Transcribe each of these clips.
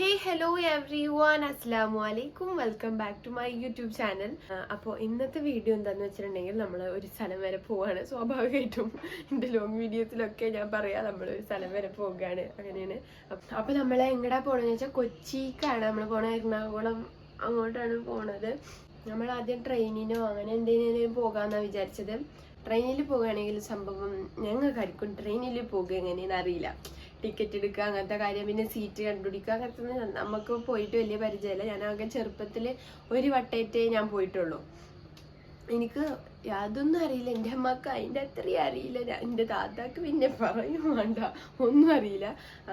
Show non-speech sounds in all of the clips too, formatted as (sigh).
ഹേ hello every one അസ്സാം വലൈക്കും welcome back to my YouTube channel അപ്പോൾ ഇന്നത്തെ വീഡിയോ എന്താണെന്ന് വെച്ചിട്ടുണ്ടെങ്കിൽ നമ്മൾ ഒരു സ്ഥലം വരെ പോവാണ്. സ്വാഭാവികമായിട്ടും എന്റെ ലോങ് വീഡിയോസിലൊക്കെ ഞാൻ പറയാം. നമ്മൾ ഒരു സ്ഥലം വരെ പോവുകയാണ്. അങ്ങനെയാണ്. അപ്പോൾ നമ്മൾ എങ്ങടാ പോകണമെന്ന് വെച്ചാൽ കൊച്ചിക്കാണ്. നമ്മൾ പോണത് എറണാകുളം അങ്ങോട്ടാണ് പോണത്. നമ്മൾ ആദ്യം ട്രെയിനിനോ അങ്ങനെ എന്തെങ്കിലും പോകാമെന്നാണ് വിചാരിച്ചത്. ട്രെയിനിൽ പോകുകയാണെങ്കിൽ സംഭവം ഞങ്ങൾക്കായിരിക്കും ട്രെയിനിൽ പോകുക എങ്ങനെയെന്ന് അറിയില്ല. ടിക്കറ്റ് എടുക്കുക അങ്ങനത്തെ കാര്യം. പിന്നെ സീറ്റ് കണ്ടുപിടിക്കുക അങ്ങനത്തെ നമുക്ക് പോയിട്ട് വലിയ പരിചയമില്ല. ഞാൻ ആകെ ചെറുപ്പത്തിൽ ഒരു വട്ടേറ്റേ ഞാൻ പോയിട്ടുള്ളൂ. എനിക്ക് യാതൊന്നും അറിയില്ല. എന്റെ അമ്മയ്ക്ക് അതിന്റെ അത്രയും അറിയില്ല. എന്റെ താത്താക്ക് പിന്നെ പറയും വേണ്ട. ഒന്നും അറിയില്ല.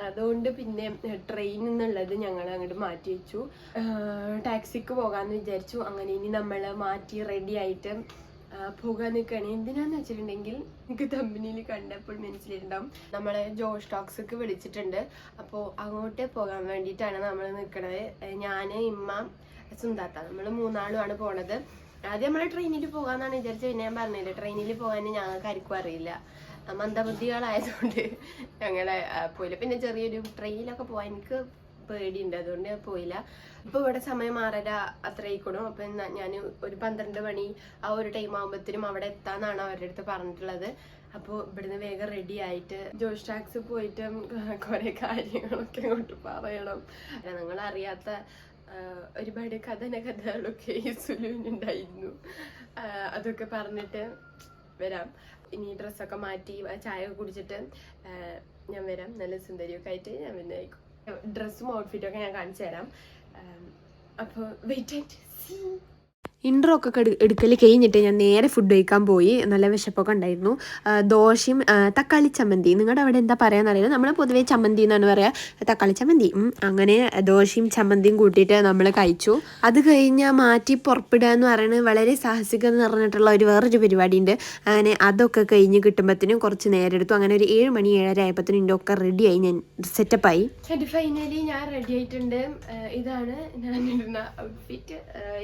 അതുകൊണ്ട് പിന്നെ ട്രെയിൻ എന്നുള്ളത് ഞങ്ങൾ അങ്ങോട്ട് മാറ്റി വെച്ചു. ടാക്സിക്ക് പോകാമെന്ന് വിചാരിച്ചു. അങ്ങനെ ഇനി നമ്മൾ മാറ്റി റെഡി ആയിട്ട് പോകാൻ നിൽക്കുകയാണ്. എന്തിനാന്ന് വെച്ചിട്ടുണ്ടെങ്കിൽ എനിക്ക് കമ്പനിയിൽ കണ്ടപ്പോൾ മനസ്സിലിട്ടുണ്ടാവും നമ്മളെ ജോ സ്റ്റോക്സൊക്കെ വിളിച്ചിട്ടുണ്ട്. അപ്പോൾ അങ്ങോട്ടേ പോകാൻ വേണ്ടിയിട്ടാണ് നമ്മൾ നിൽക്കണത്. ഞാൻ ഇമ്മ സുന്ദാത്ത. നമ്മൾ മൂന്നാളുമാണ് പോണത്. ആദ്യം നമ്മൾ ട്രെയിനിൽ പോകാന്നാണ് വിചാരിച്ചത്. പിന്നെ ഞാൻ പറഞ്ഞില്ല ട്രെയിനിൽ പോകാൻ ഞങ്ങൾക്ക് ആർക്കും അറിയില്ല. മന്ദബുദ്ധികളായതുകൊണ്ട് ഞങ്ങളെ പോയില്ല. പിന്നെ ചെറിയൊരു ട്രെയിനിലൊക്കെ പോകാൻ എനിക്ക് പേടിയുണ്ട്. അതുകൊണ്ട് ഞാൻ പോയില്ല. ഇപ്പൊ ഇവിടെ സമയം ആറര അത്ര ആയിക്കണു അപ്പൊ ഞാൻ ഒരു പന്ത്രണ്ട് മണി ആ ഒരു ടൈം ആകുമ്പോഴത്തേനും അവിടെ എത്താന്നാണ് അവരുടെ അടുത്ത് പറഞ്ഞിട്ടുള്ളത്. അപ്പോൾ ഇവിടുന്ന് വേഗം റെഡി ആയിട്ട് ജോഷ് ടാക്സ് പോയിട്ട് കുറെ കാര്യങ്ങളൊക്കെ അങ്ങോട്ട് പറയണം. നിങ്ങൾ അറിയാത്ത ഒരുപാട് കഥന കഥകളൊക്കെ ഈ സുലുവിനുണ്ടായിരുന്നു അതൊക്കെ പറഞ്ഞിട്ട് വരാം. ഇനി ഡ്രസ്സൊക്കെ മാറ്റി ചായ കുടിച്ചിട്ട് ഞാൻ വരാം. നല്ല സുന്ദരിയൊക്കെ ആയിട്ട് ഞാൻ ആയിക്കോട്ടെ ഡ്രസ്സും ഔട്ട്ഫിറ്റും ഒക്കെ ഞാൻ കാണിച്ചു തരാം അപ്പോൾ വെയിറ്റ് ആൻഡ് സീ ഇൻട്രോ ഒക്കെ എടുക്കൽ കഴിഞ്ഞിട്ട് ഞാൻ നേരെ ഫുഡ് കഴിക്കാൻ പോയി. നല്ല വിശപ്പൊക്കെ ഉണ്ടായിരുന്നു. ദോശയും തക്കാളി ചമ്മന്തി. നിങ്ങളുടെ അവിടെ എന്താ പറയാന്നറിയില്ല നമ്മൾ പൊതുവേ ചമ്മന്തി എന്നാണ് പറയുക തക്കാളി ചമ്മന്തി. അങ്ങനെ ദോശയും ചമ്മന്തിയും കൂട്ടിയിട്ട് നമ്മൾ കഴിച്ചു. അത് കഴിഞ്ഞാൽ മാറ്റി പുറപ്പെടുക എന്ന് പറയുന്നത് വളരെ സാഹസികം എന്ന് പറഞ്ഞിട്ടുള്ള ഒരു വേറൊരു പരിപാടിയുണ്ട്. അങ്ങനെ അതൊക്കെ കഴിഞ്ഞ് കിട്ടുമ്പോഴത്തേനും കുറച്ച് നേരം എടുത്തു. അങ്ങനെ ഒരു ഏഴ് മണി ഏഴര ആയപ്പോഴത്തേനും എന്റെ ഒക്കെ റെഡിയായി ഞാൻ സെറ്റപ്പ് ആയി ഫൈനലി ഞാൻ റെഡി ആയിട്ടുണ്ട്. ഇതാണ് ഞാൻ ഇടുന്ന ഔട്ട്ഫിറ്റ്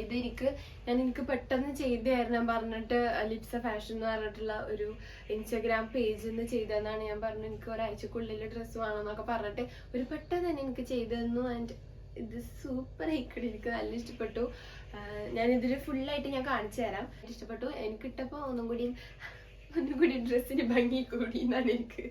ഇത് എനിക്ക് ഞാൻ എനിക്ക് പെട്ടെന്ന് ചെയ്തായിരുന്നു ഞാൻ പറഞ്ഞിട്ട് ലിപ്സ ഫാഷൻ എന്ന് പറഞ്ഞിട്ടുള്ള ഒരു ഇൻസ്റ്റാഗ്രാം പേജിൽ നിന്ന് ചെയ്തതെന്നാണ് ഞാൻ പറഞ്ഞു എനിക്ക് ഒരാഴ്ചക്കുള്ളിൽ ഡ്രസ്സ് വേണമെന്നൊക്കെ പറഞ്ഞിട്ട് ഒരു പെട്ടെന്ന് തന്നെ എനിക്ക് ചെയ്തതെന്നു ആൻഡ് ഇത് സൂപ്പർ ആയിക്കടി എനിക്ക് നല്ല ഇഷ്ടപ്പെട്ടു. ഞാനിതിൽ ഫുള്ളായിട്ട് ഞാൻ കാണിച്ചു തരാം ഇഷ്ടപ്പെട്ടു. എനിക്ക് ഇട്ടപ്പോൾ ഒന്നും കൂടി ഒന്നും കൂടി ഡ്രസ്സിന് ഭംഗി കൂടി എന്നാണ് എനിക്ക്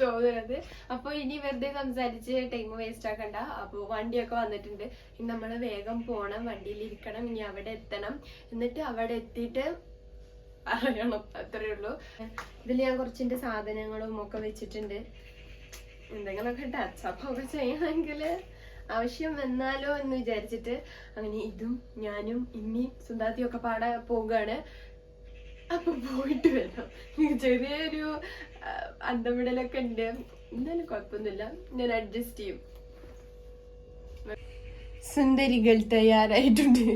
തോന്നുന്നത്. അപ്പോൾ ഇനി വെറുതെ സംസാരിച്ച് ടൈം വേസ്റ്റ് ആക്കണ്ട. അപ്പോൾ വണ്ടിയൊക്കെ വന്നിട്ടുണ്ട്. ഇനി നമ്മൾ വേഗം പോണം വണ്ടിയിൽ ഇരിക്കണം ഇനി അവിടെ എത്തണം. എന്നിട്ട് അവിടെ എത്തിയിട്ട് പറയണം അത്രേ ഉള്ളൂ. ഇതിൽ ഞാൻ കുറച്ചിന്റെ സാധനങ്ങളും ഒക്കെ വെച്ചിട്ടുണ്ട്. എന്തെങ്കിലുമൊക്കെ ടച്ചപ്പ് ഒക്കെ ചെയ്യണമെങ്കിൽ ആവശ്യം വന്നാലോ എന്ന് വിചാരിച്ചിട്ട് അങ്ങനെ ഇതും ഞാനും ഇനി സുന്ദാത്തിയൊക്കെ പാടെ പോവുകയാണ്. അപ്പൊ പോയിട്ട് വരാം. ചെറിയൊരു അന്തമിടലൊക്കെ ഉണ്ട്. എന്നാലും കുഴപ്പമൊന്നുമില്ല. ഞാൻ അഡ്ജസ്റ്റ് ചെയ്യും. സുന്ദരികൾ തയ്യാറായിട്ടുണ്ട്.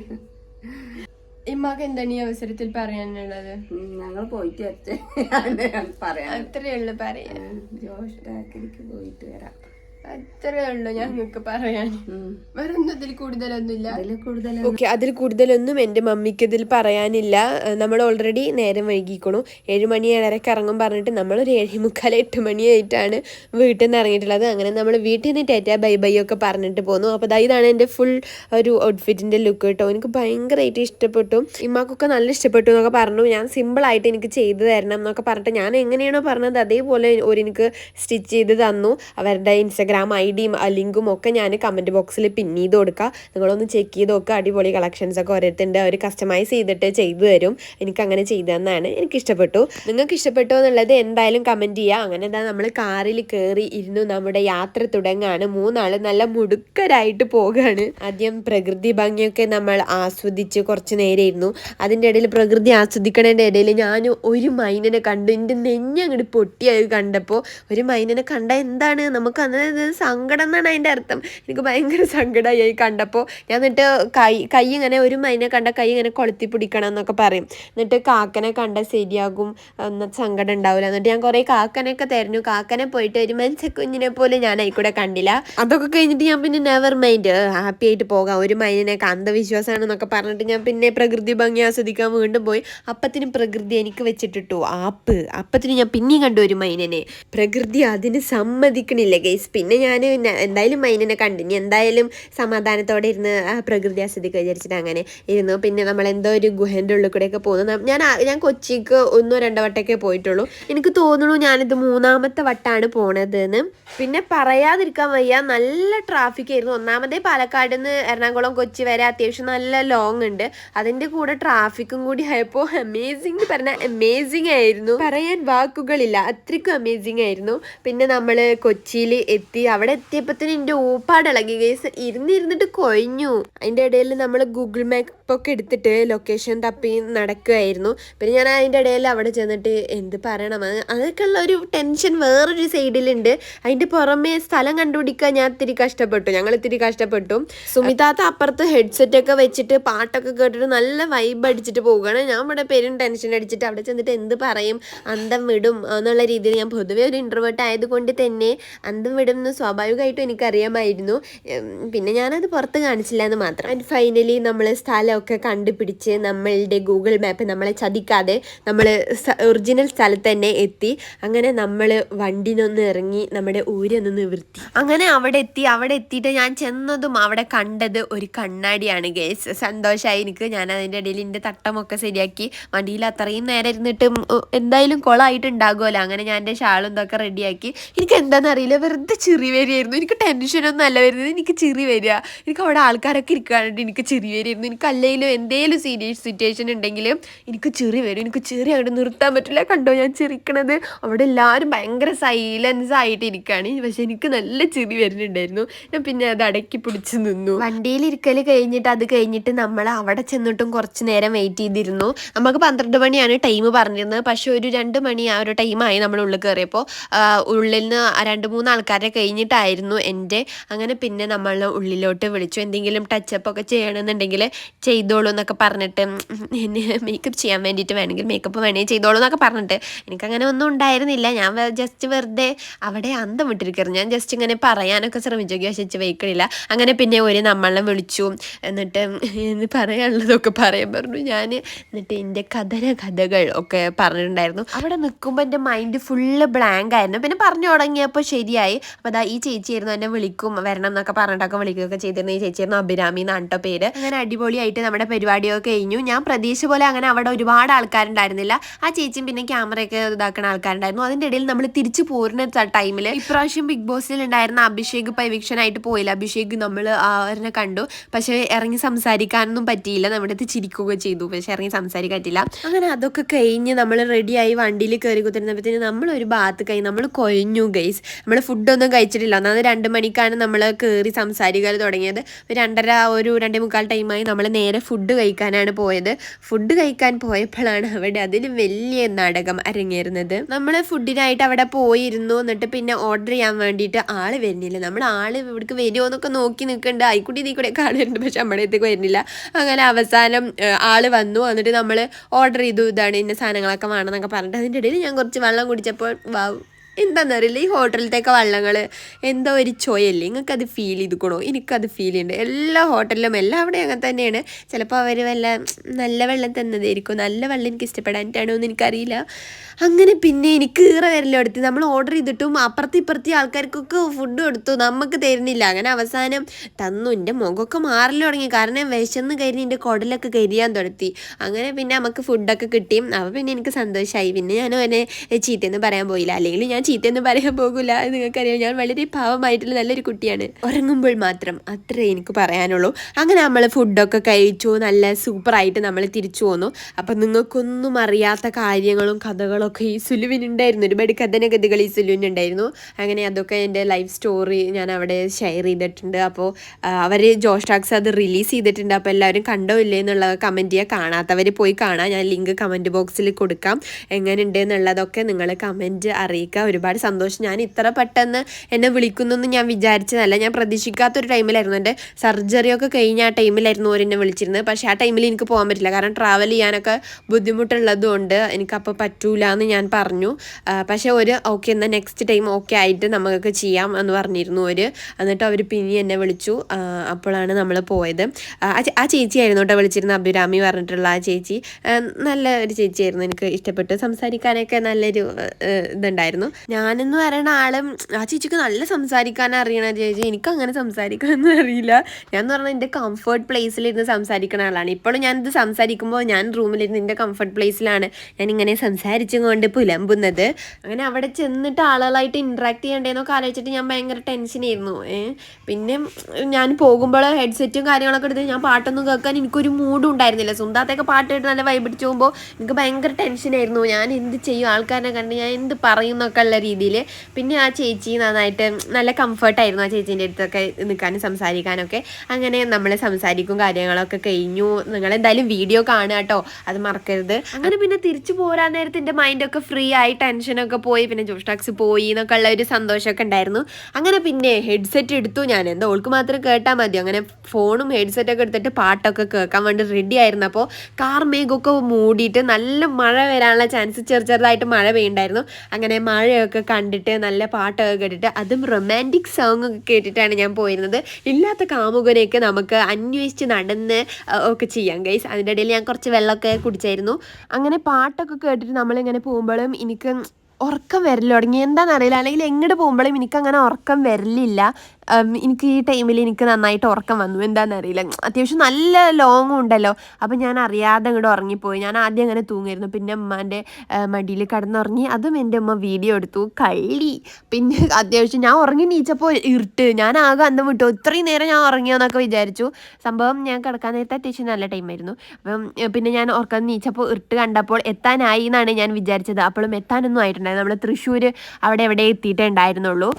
ഇമ്മക്ക് എന്താണ് ഈ അവസരത്തിൽ പറയാനുള്ളത്? ഞങ്ങൾ പോയിട്ട് (laughs) അത്രേ ഉള്ളു പറയാൻ. ജോഷ് ടാക്കിലേക്ക് പോയിട്ട് വരാം. അത്രേ ഉള്ളു ഞങ്ങൾക്ക് പറയാൻ. ഉം. വേറെ ഒന്നും ഇതിൽ കൂടുതലൊന്നുമില്ല. അതിൽ ഓക്കെ അതിൽ കൂടുതലൊന്നും എന്റെ മമ്മിക്ക് ഇതിൽ പറയാനില്ല. നമ്മൾ ഓൾറെഡി നേരം വൈകിക്കണു. ഏഴുമണി ഏഴരക്ക് ഇറങ്ങും പറഞ്ഞിട്ട് നമ്മളൊരു ഏഴ് മുക്കാൽ എട്ട് മണിയായിട്ടാണ് വീട്ടിൽ നിന്ന് ഇറങ്ങിയിട്ടുള്ളത്. അങ്ങനെ നമ്മൾ വീട്ടിൽ നിന്ന് ടാറ്റ ബൈ ബൈ ഒക്കെ പറഞ്ഞിട്ട് പോന്നു. അപ്പോൾ ഇതാണ് എന്റെ ഫുൾ ഒരു ഔട്ട്ഫിറ്റിന്റെ ലുക്ക് കേട്ടോ. എനിക്ക് ഭയങ്കരമായിട്ട് ഇഷ്ടപ്പെട്ടു. ഇമ്മാക്കൊക്കെ നല്ല ഇഷ്ടപ്പെട്ടു എന്നൊക്കെ പറഞ്ഞു. ഞാൻ സിമ്പിളായിട്ട് എനിക്ക് ചെയ്തു തരണം എന്നൊക്കെ പറഞ്ഞിട്ട് ഞാൻ എങ്ങനെയാണോ പറഞ്ഞത് അതേപോലെ ഒരു എനിക്ക് സ്റ്റിച്ച് ചെയ്ത് തന്നു. അവരുടെ ഇൻസ്റ്റാഗ്രാം ഐ ഡിയും ലിങ്കും ഒക്കെ ഞാൻ കമന്റ് ബോക്സിൽ പിൻ ചെയ്ത് കൊടുക്കുക നിങ്ങളൊന്ന് ചെക്ക് ചെയ്ത് നോക്കുക അടിപൊളി കളക്ഷൻസ് ഒക്കെ ഓരോരുത്തരുടെ അവർ കസ്റ്റമൈസ് ചെയ്തിട്ട് ചെയ്തു തരും. എനിക്ക് അങ്ങനെ എനിക്കിഷ്ടപ്പെട്ടു. നിങ്ങൾക്ക് ഇഷ്ടപ്പെട്ടു എന്നുള്ളത് എന്തായാലും കമന്റ് ചെയ്യുക അങ്ങനെ എന്താ നമ്മൾ കാറിൽ കയറി ഇരുന്നു നമ്മുടെ യാത്ര തുടങ്ങാണ്. മൂന്നാൾ നല്ല മുടുക്കരായിട്ട് പോകുകയാണ് ആദ്യം പ്രകൃതി ഭംഗിയൊക്കെ നമ്മൾ ആസ്വദിച്ച് കുറച്ച് നേരം ഇരുന്നു. അതിന്റെ ഇടയിൽ പ്രകൃതി ആസ്വദിക്കണതിന്റെ ഇടയിൽ ഞാൻ ഒരു മൈനനെ കണ്ടു. എന്റെ നെഞ്ഞങ്ങോട്ട് പൊട്ടിയത് കണ്ടപ്പോൾ. ഒരു മൈനനെ കണ്ട എന്താണ്? നമുക്ക് അന്നേരം സങ്കടം എന്നാണ് അതിന്റെ അർത്ഥം. എനിക്ക് ഭയങ്കര സങ്കടമായി കണ്ടപ്പോൾ. ഞാൻ എന്നിട്ട് കൈ കൈ ഇങ്ങനെ ഒരു മൈനെ കണ്ട കൈ ഇങ്ങനെ കൊളുത്തി പിടിക്കണം എന്നൊക്കെ പറയും. എന്നിട്ട് കാക്കനെ കണ്ട ശരിയാകും. എന്ന സങ്കടം ഉണ്ടാവില്ല. എന്നിട്ട് ഞാൻ കുറേ കാക്കനെയൊക്കെ തരുന്നു കാക്കനെ പോയിട്ട് ഒരു മത്സ്യക്കുഞ്ഞിനെ പോലെ ഞാൻ ആയിക്കൂടെ കണ്ടില്ല. അതൊക്കെ കഴിഞ്ഞിട്ട് ഞാൻ പിന്നെ നെവർ മൈൻഡ് ഹാപ്പി ആയിട്ട് പോകാം. ഒരു മൈനിനൊക്കെ അന്ധവിശ്വാസമാണെന്നൊക്കെ പറഞ്ഞിട്ട് ഞാൻ പിന്നെ പ്രകൃതി ഭംഗി ആസ്വദിക്കാൻ വീണ്ടും പോയി. അപ്പത്തിന് പ്രകൃതി എനിക്ക് വെച്ചിട്ടിട്ടു. ആപ്പ്. അപ്പത്തിന് ഞാൻ പിന്നെയും കണ്ടു ഒരു മൈനനെ. പ്രകൃതി അതിന് സമ്മതിക്കണില്ല ഗൈസ് പിന്നെ പിന്നെ ഞാൻ എന്തായാലും മൈനിനെ കണ്ടു. ഇനി എന്തായാലും സമാധാനത്തോടെ ഇരുന്ന് പ്രകൃതി ആസ്വദിക്കുക വിചാരിച്ചിട്ട് അങ്ങനെ ഇരുന്നു. പിന്നെ നമ്മൾ എന്തോ ഒരു ഗുഹന്റെ ഉള്ളിൽ കൂടെയൊക്കെ പോകുന്നു. ഞാൻ ഞാൻ കൊച്ചിക്ക് ഒന്നോ രണ്ടോ വട്ടമൊക്കെ പോയിട്ടുള്ളൂ. എനിക്ക് തോന്നുന്നു ഞാനിത് മൂന്നാമത്തെ വട്ടമാണ് പോണത് എന്ന് പിന്നെ പറയാതിരിക്കാൻ വയ്യ. നല്ല ട്രാഫിക് ആയിരുന്നു. ഒന്നാമതേ പാലക്കാട് നിന്ന് എറണാകുളം കൊച്ചി വരെ അത്യാവശ്യം നല്ല ലോങ് ഉണ്ട്. അതിന്റെ കൂടെ ട്രാഫിക്കും കൂടി ആയപ്പോൾ അമേസിങ് പറഞ്ഞാൽ അമേസിംഗ് ആയിരുന്നു. പറയാൻ വാക്കുകളില്ല. അത്രയ്ക്കും അമേസിംഗ് ആയിരുന്നു. പിന്നെ നമ്മൾ കൊച്ചിയിൽ എത്തി അവിടെ എത്തിയപ്പോഴത്തേനും എന്റെ ഊപ്പാടിളകി ഗൈസ് ഇരുന്നിരുന്നിട്ട് കൊഴിഞ്ഞു. അതിന്റെ ഇടയിൽ നമ്മൾ ഗൂഗിൾ മാപ്പ് ഒക്കെ എടുത്തിട്ട് ലൊക്കേഷൻ തപ്പി നടക്കുകയായിരുന്നു പിന്നെ ഞാൻ അതിന്റെ ഇടയിൽ അവിടെ ചെന്നിട്ട് എന്ത് പറയണം? അത് അതൊക്കെ ഉള്ള ഒരു ടെൻഷൻ വേറൊരു സൈഡിലുണ്ട് അതിന്റെ പുറമെ സ്ഥലം കണ്ടുപിടിക്കാൻ ഞാൻ ഇത്തിരി കഷ്ടപ്പെട്ടു. ഞങ്ങൾ ഇത്തിരി കഷ്ടപ്പെട്ടു. സുമിതാത്ത അപ്പുറത്ത് ഹെഡ്സെറ്റ് ഒക്കെ വെച്ചിട്ട് പാട്ടൊക്കെ കേട്ടിട്ട് നല്ല വൈബ് അടിച്ചിട്ട് പോവുകയാണ്. ഞാൻ ഇവിടെ പേരും ടെൻഷൻ അടിച്ചിട്ട് അവിടെ ചെന്നിട്ട് എന്ത് പറയും? അന്തം വിടും എന്നുള്ള രീതിയിൽ ഞാൻ പൊതുവേ ഒരു ഇൻട്രവേർട്ട് ആയതുകൊണ്ട് തന്നെ അന്തം വിടും എന്ന് സ്വാഭാവികമായിട്ടും എനിക്കറിയാമായിരുന്നു. പിന്നെ ഞാനത് പുറത്ത് കാണിച്ചില്ല എന്ന് മാത്രം. ആൻഡ് ഫൈനലി നമ്മൾ സ്ഥലമൊക്കെ കണ്ടുപിടിച്ച് നമ്മളുടെ ഗൂഗിൾ മാപ്പ് നമ്മളെ ചതിക്കാതെ നമ്മൾ ഒറിജിനൽ സ്ഥലത്ത് തന്നെ എത്തി. അങ്ങനെ നമ്മൾ വണ്ടിനൊന്ന് ഇറങ്ങി നമ്മുടെ ഊരൊന്ന് നിവൃത്തി അങ്ങനെ അവിടെ എത്തി. അവിടെ എത്തിയിട്ട് ഞാൻ ചെന്നതും അവിടെ കണ്ടത് ഒരു കണ്ണാടിയാണ് ഗേസ് സന്തോഷമായി എനിക്ക്. ഞാൻ അതിന്റെ ഇടയിൽ എന്റെ തട്ടമൊക്കെ ശരിയാക്കി. വണ്ടിയിൽ അത്രയും നേരം ഇരുന്നിട്ട് എന്തായാലും കുളമായിട്ടുണ്ടാകുമല്ലോ അങ്ങനെ ഞാൻ എന്റെ ഷാളും ഇതൊക്കെ റെഡിയാക്കി എനിക്ക് എന്താണെന്ന് അറിയില്ല വെറുതെ ചിറി വരികയായിരുന്നു എനിക്ക് ടെൻഷനൊന്നും അല്ല വരുന്നത്. എനിക്ക് ചിറി വരിക. എനിക്ക് അവിടെ ആൾക്കാരൊക്കെ ഇരിക്കുകയാണെങ്കിൽ എനിക്ക് ചിറി വരികയായിരുന്നു എനിക്ക് അല്ലെങ്കിലും എന്തെങ്കിലും സീരിയസ് സിറ്റുവേഷൻ ഉണ്ടെങ്കിലും എനിക്ക് ചിറി വരും. എനിക്ക് ചിറി അങ്ങോട്ട് നിർത്താൻ പറ്റില്ല. കണ്ടോ ഞാൻ ചിരിക്കണത്? അവിടെ എല്ലാവരും ഭയങ്കര സൈലൻസ് ആയിട്ട് ഇരിക്കുകയാണ് പക്ഷെ എനിക്ക് നല്ല ചിരി വരുന്നുണ്ടായിരുന്നു. ഞാൻ പിന്നെ അത് അടക്കി പിടിച്ച് നിന്നു. വണ്ടിയിൽ ഇരിക്കൽ കഴിഞ്ഞിട്ട് അത് കഴിഞ്ഞിട്ട് നമ്മൾ അവിടെ ചെന്നിട്ടും കുറച്ച് നേരം വെയിറ്റ് ചെയ്തിരുന്നു. നമുക്ക് പന്ത്രണ്ട് മണിയാണ് ടൈം പറഞ്ഞിരുന്നത്. പക്ഷെ ഒരു രണ്ട് മണി ആ ഒരു ടൈമായി നമ്മൾ ഉള്ളിൽ കയറിയപ്പോൾ ഉള്ളിൽ നിന്ന് രണ്ട് മൂന്ന് ആൾക്കാരെ കഴിഞ്ഞിട്ടായിരുന്നു എന്റെ. അങ്ങനെ പിന്നെ നമ്മൾ ഉള്ളിലോട്ട് വിളിച്ചു. എന്തെങ്കിലും ടച്ചപ്പ് ഒക്കെ ചെയ്യണമെന്നുണ്ടെങ്കിൽ ചെയ്തോളൂ എന്നൊക്കെ പറഞ്ഞിട്ട് എന്നെ മേക്കപ്പ് ചെയ്യാൻ വേണ്ടിയിട്ട് വേണമെങ്കിൽ മേക്കപ്പ് വേണമെങ്കിൽ ചെയ്തോളൂ എന്നൊക്കെ പറഞ്ഞിട്ട്. എനിക്കങ്ങനെ ഒന്നും ഉണ്ടായിരുന്നില്ല. ഞാൻ ജസ്റ്റ് വെറുതെ അവിടെ അന്തം വിട്ടിരിക്കരുത് ഞാൻ ജസ്റ്റ് ഇങ്ങനെ പറയാനൊക്കെ ശ്രമിച്ചു പക്ഷെ വയ്ക്കണില്ല അങ്ങനെ പിന്നെ ഒരു നമ്മളെ വിളിച്ചു. എന്നിട്ട് എന്ന് പറയാനുള്ളതൊക്കെ പറയാൻ പറഞ്ഞു. ഞാൻ എന്നിട്ട് എന്റെ കഥന കഥകൾ ഒക്കെ പറഞ്ഞിട്ടുണ്ടായിരുന്നു. അവിടെ നിൽക്കുമ്പോൾ എന്റെ മൈൻഡ് ഫുള്ള് ബ്ലാങ്ക് ആയിരുന്നു. പിന്നെ പറഞ്ഞു തുടങ്ങിയപ്പോൾ ശരിയായി. അപ്പോൾ ഈ ചേച്ചിയായിരുന്നു എന്നെ വിളിക്കും വരണം എന്നൊക്കെ പറഞ്ഞിട്ടൊക്കെ വിളിക്കുകയൊക്കെ ചെയ്തിരുന്നു. ഈ ചേച്ചിയായിരുന്നു അഭിരാമി എന്നാണ് പേര്. അങ്ങനെ അടിപൊളിയായിട്ട് നമ്മുടെ പരിപാടിയൊക്കെ കഴിഞ്ഞു. ഞാൻ പ്രതീക്ഷ പോലെ അങ്ങനെ അവിടെ ഒരുപാട് ആൾക്കാരുണ്ടായിരുന്നില്ല. ആ ചേച്ചിയും പിന്നെ ക്യാമറയൊക്കെ ഇതാക്കുന്ന ആൾക്കാരുണ്ടായിരുന്നു. അതിന്റെ ഇടയിൽ നമ്മൾ തിരിച്ചു പോരുന്ന ടൈമിൽ ഇപ്രാവശ്യം ബിഗ് ബോസിൽ ഉണ്ടായിരുന്ന അഭിഷേക് പൈവിക്ഷനായിട്ട് പോയില്ല. അഭിഷേക് നമ്മൾ അവരെ കണ്ടു. പക്ഷേ ഇറങ്ങി സംസാരിക്കാനൊന്നും പറ്റിയില്ല. നമ്മുടെ അടുത്ത് ചിരിക്കുക ചെയ്തു. പക്ഷെ ഇറങ്ങി സംസാരിക്കാൻ പറ്റില്ല അങ്ങനെ അതൊക്കെ കഴിഞ്ഞ് നമ്മൾ റെഡിയായി വണ്ടിയിൽ കയറി കുത്തിരുന്നപ്പോഴത്തേന് നമ്മൾ ഒരു ഭാഗത്ത് കഴിഞ്ഞ് നമ്മൾ കൊഴിഞ്ഞു ഗൈസ് നമ്മൾ ഫുഡൊന്നും കഴിച്ചിട്ടില്ല. ഒന്നാമത് രണ്ട് മണിക്കാണ് നമ്മൾ കയറി സംസാരിക്കാൻ തുടങ്ങിയത്. രണ്ടര ഒരു രണ്ടേ മുക്കാൽ ടൈമായി നമ്മൾ നേരെ ഫുഡ് കഴിക്കാനാണ് പോയത്. ഫുഡ് കഴിക്കാൻ പോയപ്പോഴാണ് അവിടെ അതിന് വലിയ നാടകം അരങ്ങേറുന്നത്. നമ്മൾ ഫുഡിനായിട്ട് അവിടെ പോയിരുന്നു. എന്നിട്ട് പിന്നെ ഓർഡർ ചെയ്യാൻ വേണ്ടിയിട്ട് ആൾ വരുന്നില്ല. നമ്മൾ ആൾ ഇവിടേക്ക് വരുമോ എന്നൊക്കെ നോക്കി നിൽക്കുന്നുണ്ട് ആയിക്കൂടി നീ കൂടെ കാണുന്നുണ്ട്. പക്ഷെ നമ്മുടെ വരുന്നില്ല. അങ്ങനെ അവസാനം ആൾ വന്നു. എന്നിട്ട് നമ്മൾ ഓർഡർ ചെയ്തു. ഇതാണ് ഇന്ന സാധനങ്ങളൊക്കെ വേണമെന്നൊക്കെ പറഞ്ഞിട്ട് അതിന്റെ ഇടയിൽ ഞാൻ കുറച്ച് വെള്ളം കുടിച്ചപ്പോൾ വാവ് എന്താണെന്നറിയില്ല ഈ ഹോട്ടലിലത്തേക്ക് വള്ളങ്ങൾ എന്തോ ഒരു ചോയല്ലേ നിങ്ങൾക്കത് ഫീൽ ചെയ്തുക്കണോ. എനിക്കത് ഫീൽ ചെയ്യുന്നുണ്ട് എല്ലാ ഹോട്ടലിലും എല്ലാം അവിടെ അങ്ങനെ തന്നെയാണ്. ചിലപ്പോൾ അവർ വല്ല നല്ല വെള്ളം തന്നതായിരിക്കും. നല്ല വെള്ളം എനിക്ക് ഇഷ്ടപ്പെടാനിട്ടാണോ എന്ന് എനിക്കറിയില്ല. അങ്ങനെ പിന്നെ എനിക്ക് ഈറ വരല്ലോ എടുത്ത് നമ്മൾ ഓർഡർ ചെയ്തിട്ടും അപ്പുറത്ത് ഇപ്പുറത്തെ ആൾക്കാർക്കൊക്കെ ഫുഡ് കൊടുത്തു. നമുക്ക് തരുന്നില്ല. അങ്ങനെ അവസാനം തന്നു. എന്റെ മുഖമൊക്കെ മാറൽ തുടങ്ങി. കാരണം വിശന്ന് കരിഞ്ഞ് എന്റെ കുടലൊക്കെ കരിയാൻ തുടത്തി. അങ്ങനെ പിന്നെ നമുക്ക് ഫുഡൊക്കെ കിട്ടി. അപ്പോൾ പിന്നെ എനിക്ക് സന്തോഷമായി പിന്നെ ഞാൻ അവനെ ചീത്തയെന്ന് പറയാൻ പോയില്ല. അല്ലെങ്കിൽ ഞാൻ ചീത്തയെന്ന് പറയാൻ പോകില്ല നിങ്ങൾക്കറിയാം ഞാൻ വളരെ പാവമായിട്ടുള്ള നല്ലൊരു കുട്ടിയാണ്. ഉറങ്ങുമ്പോൾ മാത്രം അത്രേ എനിക്ക് പറയാനുള്ളൂ. അങ്ങനെ നമ്മൾ ഫുഡൊക്കെ കഴിച്ചു നല്ല സൂപ്പറായിട്ട് നമ്മൾ തിരിച്ചു പോന്നു അപ്പം നിങ്ങൾക്കൊന്നും അറിയാത്ത കാര്യങ്ങളും കഥകളൊക്കെ ഈ സുലുവിനുണ്ടായിരുന്നു ഒരുപാട് കഥന കഥകൾ ഈ സുലുവിനുണ്ടായിരുന്നു അങ്ങനെ അതൊക്കെ എന്റെ ലൈഫ് സ്റ്റോറി ഞാൻ അവിടെ ഷെയർ ചെയ്തിട്ടുണ്ട്. അപ്പോൾ അവർ ജോഷ്ടാക്സ് അത് റിലീസ് ചെയ്തിട്ടുണ്ട്. അപ്പോൾ എല്ലാവരും കണ്ടോ ഇല്ലേ എന്നുള്ളത് കമന്റ് ചെയ്യുക കാണാത്തവർ പോയി കാണാം. ഞാൻ ലിങ്ക് കമന്റ് ബോക്സിൽ കൊടുക്കാം. എങ്ങനെയുണ്ട് എന്നുള്ളതൊക്കെ നിങ്ങൾ കമന്റ് അറിയിക്കുക. ഒരുപാട് സന്തോഷം. ഞാൻ ഇത്ര പെട്ടെന്ന് എന്നെ വിളിക്കുന്നൊന്നും ഞാൻ വിചാരിച്ചതല്ല. ഞാൻ പ്രതീക്ഷിക്കാത്തൊരു ടൈമിലായിരുന്നു. എന്റെ സർജറിയൊക്കെ കഴിഞ്ഞ ആ ടൈമിലായിരുന്നു ഓരെന്നെ വിളിച്ചിരുന്നത്. പക്ഷേ ആ ടൈമിൽ എനിക്ക് പോകാൻ പറ്റില്ല. കാരണം ട്രാവൽ ചെയ്യാനൊക്കെ ബുദ്ധിമുട്ടുള്ളതുകൊണ്ട് എനിക്കപ്പോൾ പറ്റൂല എന്ന് ഞാൻ പറഞ്ഞു. പക്ഷേ ഒരു ഓക്കെ എന്നാൽ നെക്സ്റ്റ് ടൈം ഓക്കെ ആയിട്ട് നമുക്കൊക്കെ ചെയ്യാം എന്ന് പറഞ്ഞിരുന്നു ഒരു എന്നിട്ട് അവർ പിന്നെ എന്നെ വിളിച്ചു. അപ്പോഴാണ് നമ്മൾ പോയത്. ആ ചേച്ചിയായിരുന്നു കേട്ടോ വിളിച്ചിരുന്ന അഭിരാമി പറഞ്ഞിട്ടുള്ള ആ ചേച്ചി. നല്ല ഒരു ചേച്ചിയായിരുന്നു. എനിക്ക് ഇഷ്ടപ്പെട്ടു സംസാരിക്കാനൊക്കെ നല്ലൊരു ഇതുണ്ടായിരുന്നു. ഞാനെന്ന് പറയുന്ന ആളും ആ ചേച്ചിക്ക് നല്ല സംസാരിക്കാൻ അറിയണ ചേച്ചി. എനിക്ക് അങ്ങനെ സംസാരിക്കണമെന്ന് അറിയില്ല. ഞാൻ എന്ന് പറഞ്ഞാൽ എന്റെ കംഫർട്ട് പ്ലേസിലിരുന്ന് സംസാരിക്കുന്ന ആളാണ്. ഇപ്പോഴും ഞാനിത് സംസാരിക്കുമ്പോൾ ഞാൻ റൂമിലിരുന്ന് എന്റെ കംഫർട്ട് പ്ലേസിലാണ് ഞാൻ ഇങ്ങനെ സംസാരിച്ചും കൊണ്ട് പുലമ്പുന്നത്. അങ്ങനെ അവിടെ ചെന്നിട്ട് ആളുകളായിട്ട് ഇൻട്രാക്ട് ചെയ്യണ്ടേന്നൊക്കെ ആലോചിച്ചിട്ട് ഞാൻ ഭയങ്കര ടെൻഷനായിരുന്നു പിന്നെ ഞാൻ പോകുമ്പോൾ ഹെഡ്സെറ്റും കാര്യങ്ങളൊക്കെ എടുത്ത് ഞാൻ പാട്ടൊന്നും കേൾക്കാൻ എനിക്കൊരു മൂഡും ഉണ്ടായിരുന്നില്ല. സ്വന്തത്തൊക്കെ പാട്ട് നല്ല വൈബിടിച്ച് പോകുമ്പോൾ എനിക്ക് ഭയങ്കര ടെൻഷനായിരുന്നു ഞാൻ എന്ത് ചെയ്യും? ആൾക്കാരെ കണ്ട് ഞാൻ എന്ത് പറയും എന്നൊക്കെ ഉള്ള രീതിയിൽ. പിന്നെ ആ ചേച്ചി നന്നായിട്ട് നല്ല കംഫർട്ടായിരുന്നു ആ ചേച്ചീന്റെ അടുത്തൊക്കെ നിൽക്കാനും സംസാരിക്കാനൊക്കെ. അങ്ങനെ നമ്മൾ സംസാരിക്കും കാര്യങ്ങളൊക്കെ കഴിഞ്ഞു. നിങ്ങൾ എന്തായാലും വീഡിയോ കാണുക കേട്ടോ. അത് മറക്കരുത്. അങ്ങനെ പിന്നെ തിരിച്ചു പോരാൻ നേരത്ത് എന്റെ മൈൻഡൊക്കെ ഫ്രീ ആയി ടെൻഷനൊക്കെ പോയി. പിന്നെ ജോഷ്ടാക്സ് പോയി എന്നൊക്കെ ഉള്ള ഒരു സന്തോഷമൊക്കെ ഉണ്ടായിരുന്നു. അങ്ങനെ പിന്നെ ഹെഡ്സെറ്റ് എടുത്തു. ഞാൻ എന്താ ഓൾക്ക് മാത്രം കേട്ടാൽ മതി. അങ്ങനെ ഫോണും ഹെഡ്സെറ്റൊക്കെ എടുത്തിട്ട് പാട്ടൊക്കെ കേൾക്കാൻ വേണ്ടി റെഡി ആയിരുന്നു അപ്പോൾ കാർ മേഘമൊക്കെ മൂടിയിട്ട് നല്ല മഴ വരാനുള്ള ചാൻസ് ചെറു ചെറുതായിട്ട് മഴ പെയ്യുണ്ടായിരുന്നു അങ്ങനെ മഴയൊക്കെ കണ്ടിട്ട് നല്ല പാട്ടൊക്കെ കേട്ടിട്ട് അതും റൊമാന്റിക് സോങ് ഒക്കെ കേട്ടിട്ടാണ് ഞാൻ പോയിരുന്നത്. ഇല്ലാത്ത കാമുകനെയൊക്കെ നമുക്ക് അന്വേഷിച്ച് നടന്ന് ഒക്കെ ചെയ്യാം ഗൈസ് അതിന്റെ ഇടയിൽ ഞാൻ കുറച്ച് വെള്ളമൊക്കെ കുടിച്ചായിരുന്നു. അങ്ങനെ പാട്ടൊക്കെ കേട്ടിട്ട് നമ്മളിങ്ങനെ പോകുമ്പോഴും എനിക്ക് ഉറക്കം വരൽ തുടങ്ങി. എന്താണെന്നറിയില്ല. അല്ലെങ്കിൽ എങ്ങോട്ട് പോകുമ്പോഴും എനിക്കങ്ങനെ ഉറക്കം വരലില്ല. എനിക്ക് ഈ ടൈമിൽ എനിക്ക് നന്നായിട്ട് ഉറക്കം വന്നു. എന്താണെന്നറിയില്ല അത്യാവശ്യം നല്ല ലോങ്ങും ഉണ്ടല്ലോ. അപ്പം ഞാൻ അറിയാതെ അങ്ങോട്ട് ഉറങ്ങിപ്പോയി. ഞാൻ ആദ്യം അങ്ങനെ തൂങ്ങിയിരുന്നു. പിന്നെ ഉമ്മാന്റെ മടിയിൽ കിടന്നുറങ്ങി. അതും എന്റെ ഉമ്മ വീഡിയോ എടുത്തു. കള്ളി. പിന്നെ അത്യാവശ്യം ഞാൻ ഉറങ്ങി നീച്ചപ്പോൾ ഇരുട്ട്. ഞാൻ ആകെ അന്ന് വിട്ടു. ഇത്രയും നേരം ഞാൻ ഉറങ്ങിയോന്നൊക്കെ വിചാരിച്ചു. സംഭവം ഞാൻ കിടക്കാൻ നേരത്തെ അത്യാവശ്യം നല്ല ടൈമായിരുന്നു അപ്പം പിന്നെ ഞാൻ ഉറക്കം നീച്ചപ്പോൾ ഇരുട്ട് കണ്ടപ്പോൾ എത്താനായി എന്നാണ് ഞാൻ വിചാരിച്ചത്. അപ്പോഴും എത്താനൊന്നും ആയിട്ടുണ്ടായിരുന്നു നമ്മൾ തൃശ്ശൂർ അവിടെ എവിടെ എത്തിയിട്ടേ ഉണ്ടായിരുന്നുള്ളൂ.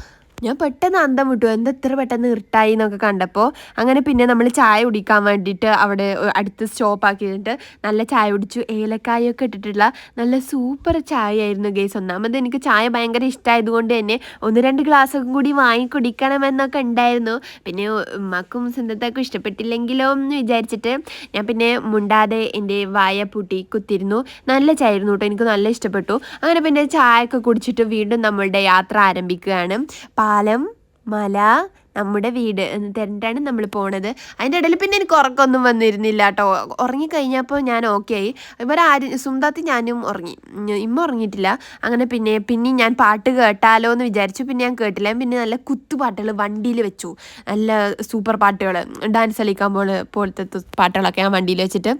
ഞാൻ പെട്ടെന്ന് അന്തം വിട്ടു. എന്താ ഇത്ര പെട്ടെന്ന് ഇരുട്ടായി എന്നൊക്കെ കണ്ടപ്പോൾ അങ്ങനെ പിന്നെ നമ്മൾ ചായ കുടിക്കാൻ വേണ്ടിയിട്ട് അവിടെ അടുത്ത് സ്റ്റോപ്പ് ആക്കിയിട്ട് നല്ല ചായ കുടിച്ചു. ഏലക്കായൊക്കെ ഇട്ടിട്ടുള്ള നല്ല സൂപ്പർ ചായ ആയിരുന്നു ഗേസ്. ഒന്നാമത് എനിക്ക് ചായ ഭയങ്കര ഇഷ്ടമായതുകൊണ്ട് തന്നെ ഒന്ന് രണ്ട് ഗ്ലാസ്സൊക്കെ കൂടി വാങ്ങി കുടിക്കണമെന്നൊക്കെ ഉണ്ടായിരുന്നു. പിന്നെ ഉമ്മക്കും സിന്ധത്തൊക്കെ ഇഷ്ടപ്പെട്ടില്ലെങ്കിലോ എന്ന് വിചാരിച്ചിട്ട് ഞാൻ പിന്നെ മുണ്ടാതെ എന്റെ വായ പൂട്ടി കുത്തിരുന്നു നല്ല ചായ ആയിരുന്നു കേട്ടോ. എനിക്ക് നല്ല ഇഷ്ടപ്പെട്ടു. അങ്ങനെ പിന്നെ ചായ ഒക്കെ കുടിച്ചിട്ട് വീണ്ടും നമ്മളുടെ യാത്ര ആരംഭിക്കുകയാണ്. പാലം മല നമ്മുടെ വീട് എന്ന് തിരഞ്ഞിട്ടാണ് നമ്മൾ പോണത്. അതിന്റെ ഇടയിൽ പിന്നെ എനിക്ക് ഉറക്കമൊന്നും വന്നിരുന്നില്ല കേട്ടോ ഉറങ്ങിക്കഴിഞ്ഞപ്പോൾ ഞാൻ ഓക്കെ ആയി. ഇവരെ ആര് സുന്ദാത്തി ഞാനും ഉറങ്ങി ഇമ്മ ഉറങ്ങിയിട്ടില്ല അങ്ങനെ പിന്നെ പിന്നെ ഞാൻ പാട്ട് കേട്ടാലോ എന്ന് വിചാരിച്ചു. പിന്നെ ഞാൻ കേട്ടില്ല. പിന്നെ നല്ല കുത്തുപാട്ടുകൾ വണ്ടിയിൽ വെച്ചു. നല്ല സൂപ്പർ പാട്ടുകൾ ഡാൻസ് കളിക്കാൻ പോലെ പോലത്തെ പാട്ടുകളൊക്കെ ഞാൻ വണ്ടിയിൽ വെച്ചിട്ട്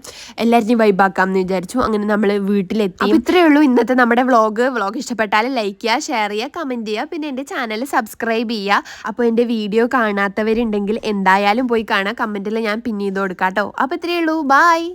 എല്ലാവരും വൈബാക്കാം എന്ന് വിചാരിച്ചു. അങ്ങനെ നമ്മൾ വീട്ടിലെത്തി. ഇത്രയേ ഉള്ളൂ ഇന്നത്തെ നമ്മുടെ വ്ളോഗ് വ്ളോഗ് ഇഷ്ടപ്പെട്ടാൽ ലൈക്ക് ചെയ്യുക ഷെയർ ചെയ്യുക കമന്റ് ചെയ്യുക. പിന്നെ എന്റെ ചാനൽ സബ്സ്ക്രൈബ് ചെയ്യുക. അപ്പോൾ എന്റെ വീഡിയോ കാണാത്തവരുണ്ടെങ്കിൽ എന്തായാലും പോയി കാണാം. കമന്റിൽ ഞാൻ പിന്നെ ചെയ്ത് കൊടുക്കാം കേട്ടോ. അപ്പോൾ ഇത്രയേ ഉള്ളൂ. ബായ്